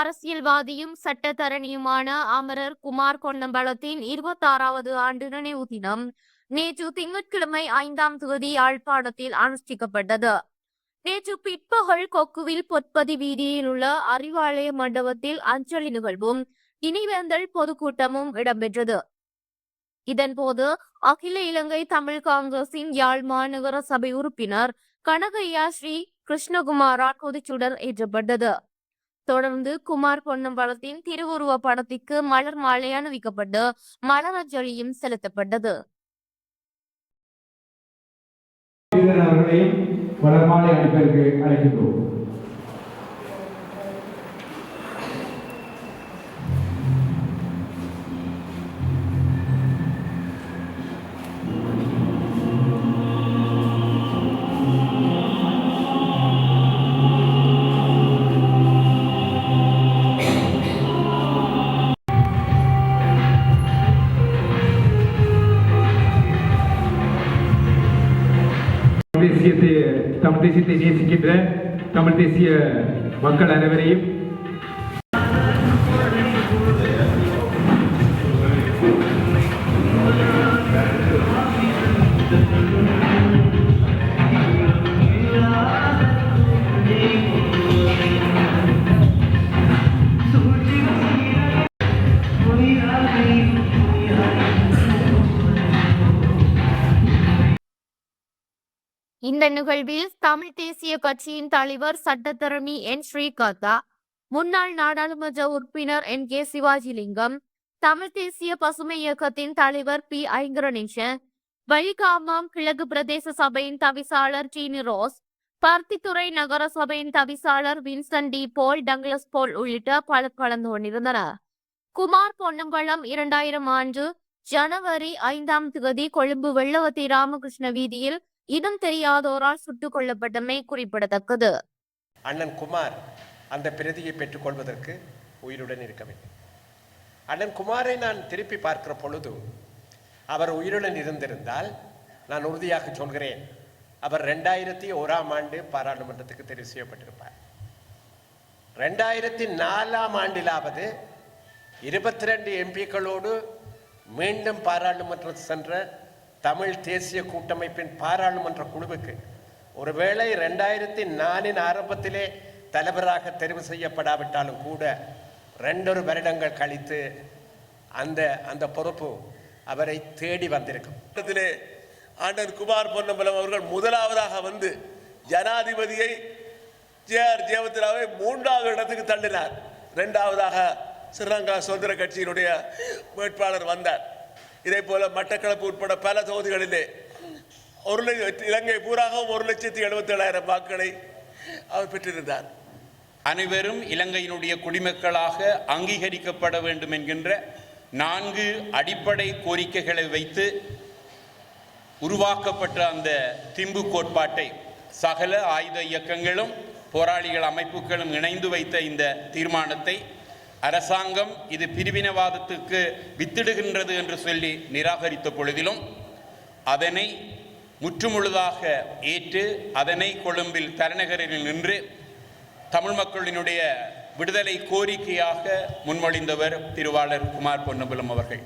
அரசியல்வாதியும் சட்டத்தரணியுமான அமரர் குமார் கொன்னம்பலத்தின் இருபத்தாறாவது ஆண்டு நினைவு தினம் நேற்று திங்கட்கிழமை ஐந்தாம் தேதி யாழ்ப்பாணத்தில் அனுஷ்டிக்கப்பட்டது. நேற்று பிற்பகல் கொக்குவில் பொற்பதி வீதியில் உள்ள அறிவாலய மண்டபத்தில் அஞ்சலி நிகழ்வும் இனிவேந்தல் பொதுக்கூட்டமும் இடம்பெற்றது. இதன்போது அகில இலங்கை தமிழ் காங்கிரசின் யாழ் மாநகர சபை உறுப்பினர் கனகையா ஸ்ரீ கிருஷ்ணகுமாரால் கொதிச்சுடர் ஏற்றப்பட்டது. தொடர்ந்து குமார் பொன்னம்பலத்தின் திருவுருவ படத்திற்கு மலர் மாலை அணிவிக்கப்பட்டு மலரஞ்சலியும் செலுத்தப்பட்டது. வீரன் அவர்களையும் வளர்மாலை அழைக்கின்றோம். தமிழ் தேசியத்தை நேசிக்கின்ற தமிழ் தேசிய மக்கள் அனைவரையும் இந்த நிகழ்வில் தமிழ் தேசிய கட்சியின் தலைவர் சட்டத்தரணி என் ஸ்ரீகாந்தா முன்னாள் நாடாளுமன்ற உறுப்பினர் என் கே சிவாஜிலிங்கம் தமிழ் தேசிய பசுமை இயக்கத்தின் தலைவர் பி. ஐங்கரநேசன் வழிகாமம் கிழக்கு பிரதேச சபையின் தவிசாளர் டீனி ரோஸ் பருத்தித்துறை நகர சபையின் தவிசாளர் வின்சன் டி. போல் டங்லஸ் போல் உள்ளிட்ட பலர் கலந்து கொண்டிருந்தனர். குமார் பொன்னம்பலம் இரண்டாயிரம் ஆண்டு ஜனவரி ஐந்தாம் தேதி கொழும்பு வெள்ளவத்தி ராமகிருஷ்ண வீதியில் இனம் தெரியாதோரால் சுட்டுக் கொல்லப்பட்டமை குறிப்பிடத்தக்கது. அண்ணன் குமார் அந்த பிரதியை பெற்றுக்கொள்வதற்கு உயிருடன் இருக்கவில்லை அண்ணன் குமாரை நான் திருப்பி பார்க்கிற பொழுது அவர் உயிருடன் இருந்திருந்தால் நான் உறுதியாக சொல்கிறேன். அவர் ரெண்டாயிரத்தி ஓராம் ஆண்டு பாராளுமன்றத்துக்கு தெரிவு செய்யப்பட்டிருப்பார். ரெண்டாயிரத்தி நாலாம் ஆண்டிலாவது இருபத்தி ரெண்டு எம்பிக்களோடு மீண்டும் பாராளுமன்றம் சென்ற தமிழ் தேசிய கூட்டமைப்பின் பாராளுமன்ற குழுவுக்கு ஒருவேளை ரெண்டாயிரத்தி நாலின் ஆரம்பத்திலே தலைவராக தெரிவு செய்யப்படாவிட்டாலும் கூட ரெண்டொரு வருடங்கள் கழித்து அந்த அந்த பொறுப்பு அவரை தேடி வந்திருக்கும். கூட்டத்திலே ஆண்டர் குமார் பொன்னம்பலம் அவர்கள் முதலாவதாக வந்து ஜனாதிபதியை ஜே ஆர் ஜெயவத்ராவை மூன்றாவது இடத்துக்கு தள்ளினார். ரெண்டாவதாக ஸ்ரீலங்கா சுதந்திர கட்சியினுடைய வேட்பாளர் வந்தார். இதே போல மட்டக்களப்பு உட்பட பல தொகுதிகளிலே ஒரு இலங்கை பூராகவும் ஒரு லட்சத்தி எழுபத்தி ஏழாயிரம் வாக்குகளை அவர் பெற்றிருந்தார். அனைவரும் இலங்கையினுடைய குடிமக்களாக அங்கீகரிக்கப்பட வேண்டும் என்கின்ற நான்கு அடிப்படை கோரிக்கைகளை வைத்து உருவாக்கப்பட்ட அந்த திம்பு கோட்பாட்டை சகல ஆயுத இயக்கங்களும் போராளிகள் அமைப்புகளும் இணைந்து வைத்த இந்த தீர்மானத்தை அரசாங்கம் இது பிரிவினவாதத்துக்கு வித்திடுகின்றது என்று சொல்லி நிராகரித்த பொழுதிலும் அதனை முற்றுமுழுதாக ஏற்று அதனை கொழும்பில் தலைநகரில் நின்று தமிழ் மக்களினுடைய விடுதலை கோரிக்கையாக முன்மொழிந்தவர் திருவாளர் குமார் பொன்னம்பலம் அவர்கள்.